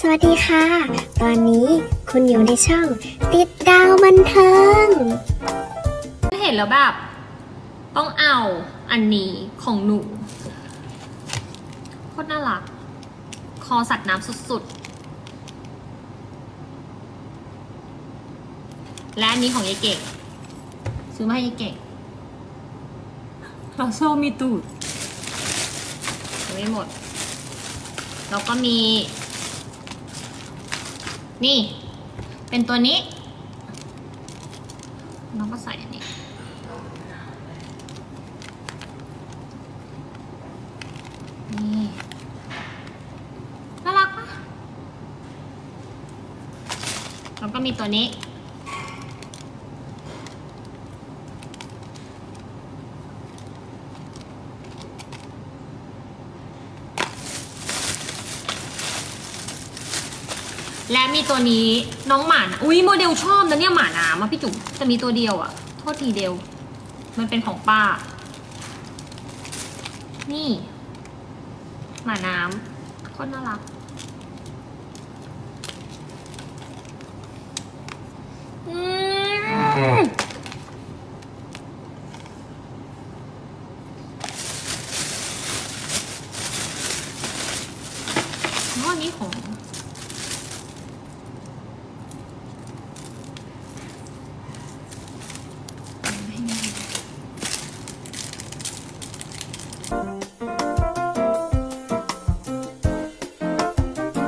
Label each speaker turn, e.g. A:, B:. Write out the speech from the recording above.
A: สวัสดีค่ะ ตอนนี้คุณอยู่ในช่อง ติดดาวบันเทิง
B: เห็นแล้วแบบ ต้องเอาอันนี้ของหนูโคตรน่ารัก คอสัตว์น้ำสุดๆ และอันนี้ของยายเก่ง ซื้อมาให้ยายเก่งเราโซ่มีตูดยังไม่หมด แล้วก็มี นี่ เป็นตัวนี้น้องก็ใส่อันนี้ นี่น่ารักปะแล้วก็มีตัวนี้ และมีตัวนี้น้องหมานะอุ้ยโมเดลชอบนะเนี่ยหมาน้ำอะพี่จุ๋มแต่มีตัวเดียวอะโทษทีเดียว มันเป็นของป้า นี่ หมาน้ำโคตรน่ารักอืมอ๋ออันนี้ของ